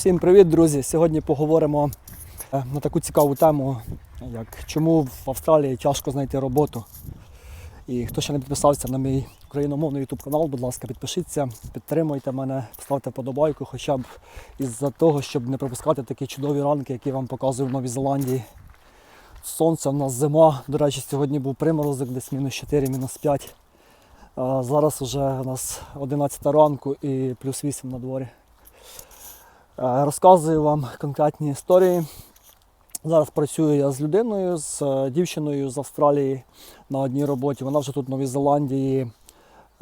Всім привіт, друзі! Сьогодні поговоримо е, на таку цікаву тему, як чому в Австралії тяжко знайти роботу. І хто ще не підписався на мій україномовний YouTube канал, будь ласка, підпишіться, підтримуйте мене, поставте подобайку, хоча б із-за того, щоб не пропускати такі чудові ранки, які вам показую в Новій Зеландії. Сонце в нас зима. До речі, сьогодні був приморозок, десь мінус 4, мінус 5. А зараз вже у нас 11 ранку і плюс 8 на дворі. Е, Розказую вам конкретні історії. Зараз працюю я з людиною, з е, дівчиною з Австралії на одній роботі. Вона вже тут в Новій Зеландії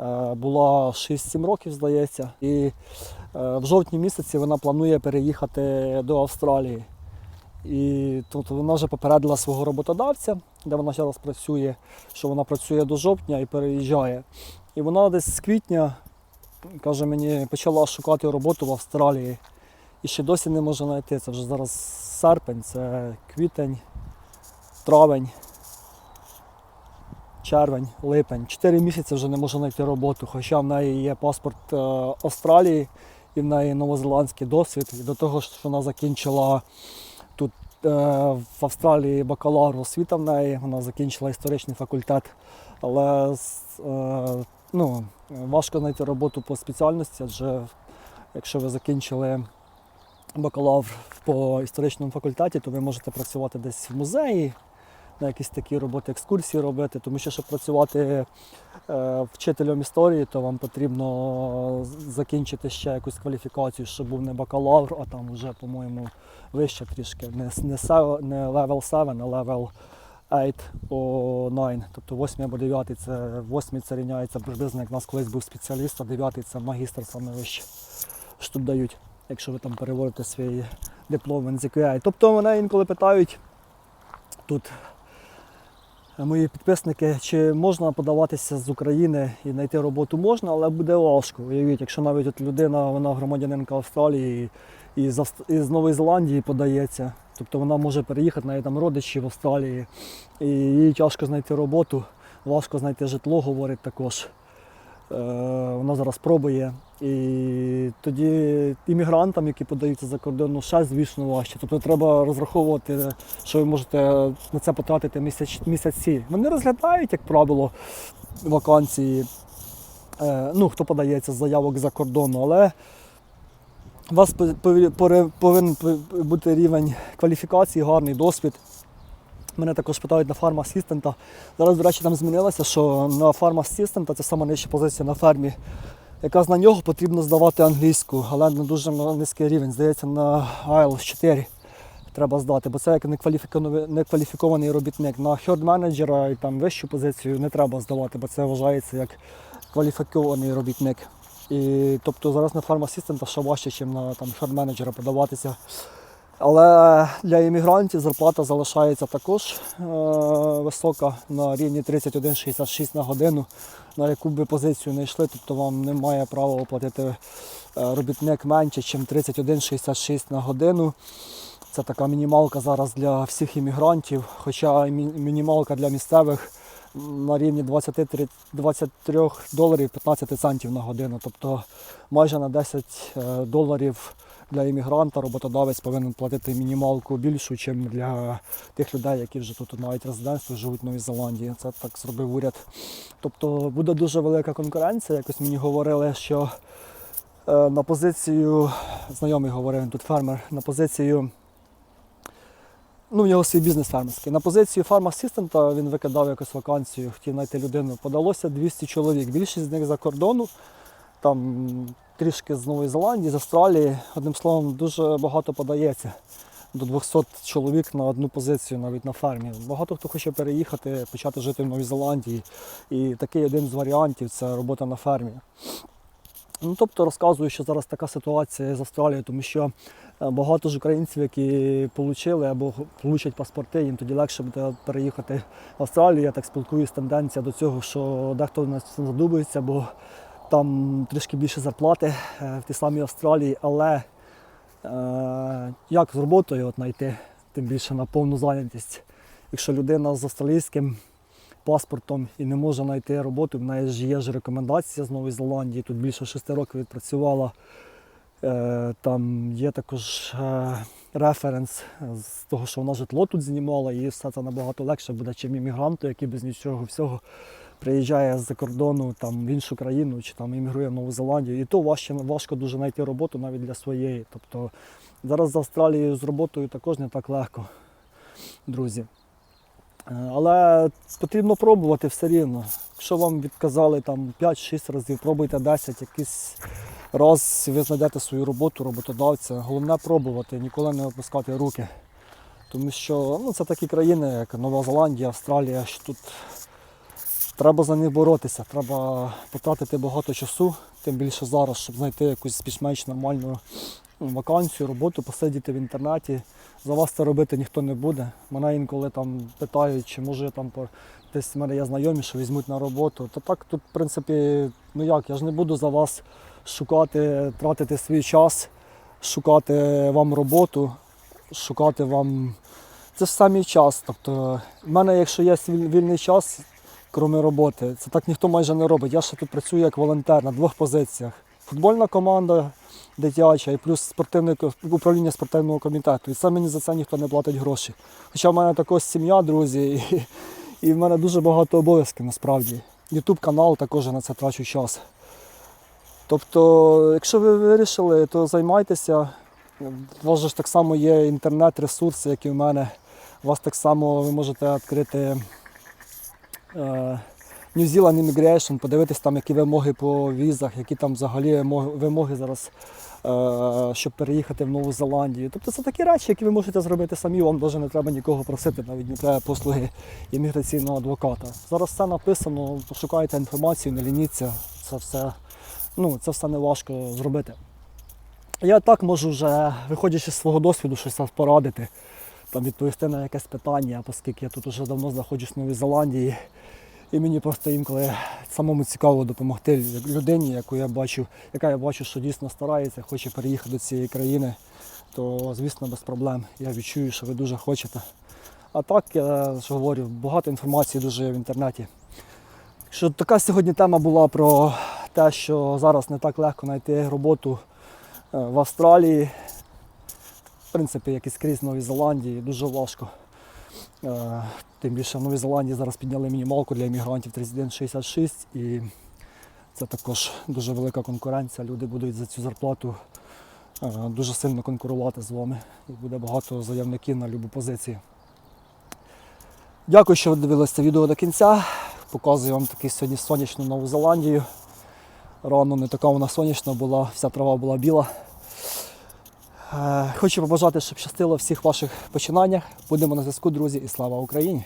е, була 6-7 років, здається. І в жовтні місяці вона планує переїхати до Австралії. І тут вона вже попередила свого роботодавця, де вона зараз працює, що вона працює до жовтня і переїжджає. І вона десь з квітня, каже мені, почала шукати роботу в Австралії. І ще досі не може знайти. Це вже зараз серпень, це квітень, травень, червень, липень. Чотири місяці вже не може знайти роботу, хоча в неї є паспорт е, Австралії і в неї новозеландський досвід. І до того ж вона закінчила тут е, в Австралії бакалавр освіта в неї, вона закінчила історичний факультет. Але е, ну, важко знайти роботу по спеціальності, адже якщо ви закінчили бакалавр по історичному факультеті, то ви можете працювати десь в музеї, на якісь такі роботи, екскурсії робити. Тому що, щоб працювати е, вчителем історії, то вам потрібно закінчити ще якусь кваліфікацію, щоб був не бакалавр, а там вже, по-моєму, вище трішки. Не, не, level 7, а level 8 о 9. Тобто 8 або 9 це 8 це рівняється приблизно, як в нас колись був спеціаліст, а 9 це магістр саме вище. Що тут дають якщо ви там переводите свій диплом в NZQI. Тобто мене інколи питають тут мої підписники, чи можна подаватися з України і знайти роботу можна, але буде важко. Уявіть, якщо навіть от людина, вона громадянинка Австралії і з Нової Зеландії подається, тобто вона може переїхати, навіть там родичі в Австралії, і їй тяжко знайти роботу, важко знайти житло, говорить також. Е, Вона зараз пробує. І тоді іммігрантам, які подаються за кордон, ну, ще звісно важче. Тобто треба розраховувати, що ви можете на це потратити місяць, місяці. Вони розглядають, як правило, вакансії, е, ну, хто подається з заявок за кордону, але у вас повинен бути рівень кваліфікації, гарний досвід. Мене також питають на фарм-асистента. Зараз, до речі, там змінилося, що на фарм-асистента це сама позиція на фермі. Якраз на нього потрібно здавати англійську, але на дуже низький рівень. Здається, на IELTS 4 треба здати, бо це як некваліфікований, робітник. На хьорд менеджера і там вищу позицію не треба здавати, бо це вважається як кваліфікований робітник. І тобто зараз на фарм-асистента ще важче, ніж на там, хьорд менеджера подаватися. Але для іммігрантів зарплата залишається також е, висока на рівні 31,66 на годину, на яку б ви позицію не йшли, тобто вам немає права оплатити е, робітник менше, ніж 31,66 на годину. Це така мінімалка зараз для всіх іммігрантів, хоча мінімалка для місцевих на рівні 23, 23 доларів 15 центів на годину. Тобто майже на 10 е, доларів для іммігранта роботодавець повинен платити мінімалку більшу, ніж для тих людей, які вже тут мають резидентство, живуть в Новій Зеландії. Це так зробив уряд. Тобто буде дуже велика конкуренція. Якось мені говорили, що е, на позицію, знайомий говорив, тут фермер, на позицію. Ну, в нього свій бізнес фермерський. На позицію фарм-асистента він викидав якусь вакансію, хотів знайти людину. Подалося 200 чоловік. Більшість з них за кордону, там трішки з Нової Зеландії, з Австралії. Одним словом, дуже багато подається. До 200 чоловік на одну позицію навіть на фермі. Багато хто хоче переїхати, почати жити в Новій Зеландії. І такий один з варіантів це робота на фермі. Ну, тобто розказую, що зараз така ситуація з Австралією, тому що е, багато ж українців, які отримали або получать паспорти, їм тоді легше буде переїхати в Австралію. Я так спілкуюсь, тенденція до цього, що дехто на це задумується, бо там трішки більше зарплати е, в тій самій Австралії, але е, як з роботою от знайти, тим більше на повну зайнятість. Якщо людина з австралійським паспортом і не може знайти роботу, в неї ж є ж рекомендація з Нової Зеландії, тут більше шести років відпрацювала Е, Там є також е, референс з того, що вона житло тут знімала, і все це набагато легше буде, чим іммігранту, який без нічого всього приїжджає з-за кордону там, в іншу країну чи там іммігрує в Нову Зеландію. І то важче, важко дуже знайти роботу навіть для своєї. Тобто зараз з Австралією з роботою також не так легко, друзі. Е, Але потрібно пробувати все рівно. Якщо вам відказали там 5-6 разів, пробуйте 10, якийсь раз ви знайдете свою роботу, роботодавця. Головне пробувати, ніколи не опускати руки. Тому що ну, це такі країни, як Нова Зеландія, Австралія, що тут треба за них боротися, треба потратити багато часу, тим більше зараз, щоб знайти якусь більш-менш нормальну ну, вакансію, роботу, посидіти в інтернеті. За вас це робити ніхто не буде. Мене інколи там питають, чи може я там десь в мене є знайомі, що візьмуть на роботу. Та так тут, в принципі, ну як, я ж не буду за вас шукати, тратити свій час, шукати вам роботу, шукати вам. Це ж самий час. Тобто, в мене, якщо є вільний час, крім роботи, це так ніхто майже не робить. Я ще тут працюю як волонтер на двох позиціях. Футбольна команда дитяча і плюс спортивне управління спортивного комітету. І це мені за це ніхто не платить гроші. Хоча в мене також сім'я, друзі, і, і в мене дуже багато обов'язків насправді. Ютуб канал також на це трачу час. Тобто, якщо ви вирішили, то займайтеся. У вас же ж так само є інтернет-ресурси, як і в мене. У вас так само ви можете відкрити New Zealand Immigration, подивитись там, які вимоги по візах, які там взагалі вимоги- вимоги зараз, е, щоб переїхати в Нову Зеландію. Тобто це такі речі, які ви можете зробити самі, вам навіть не треба нікого просити, навіть не треба послуги імміграційного адвоката. Зараз все написано, пошукайте інформацію, не лініться. Це все, ну, це все не важко зробити. Я так можу вже, виходячи з свого досвіду, щось порадити, там, відповісти на якесь питання, оскільки я тут вже давно знаходжусь в Новій Зеландії. І мені просто інколи самому цікаво допомогти людині, яку я бачу, яка я бачу, що дійсно старається, хоче переїхати до цієї країни, то звісно без проблем. Я відчую, що ви дуже хочете. А так, я ж говорю, багато інформації дуже є в інтернеті. Що така сьогодні тема була про те, що зараз не так легко знайти роботу е, в Австралії, в принципі, як і скрізь в Новій Зеландії, дуже важко. Е, Тим більше в Новій Зеландії зараз підняли мінімалку для іммігрантів 31,66 і це також дуже велика конкуренція. Люди будуть за цю зарплату е, дуже сильно конкурувати з вами. І буде багато заявників на любу позицію. Дякую, що ви дивилися це відео до кінця. Показую вам таку сьогодні сонячну Нову Зеландію. Рано не така вона сонячна була, вся трава була біла. Е, Хочу побажати, щоб щастило всіх ваших починаннях. Будемо на зв'язку, друзі, і слава Україні!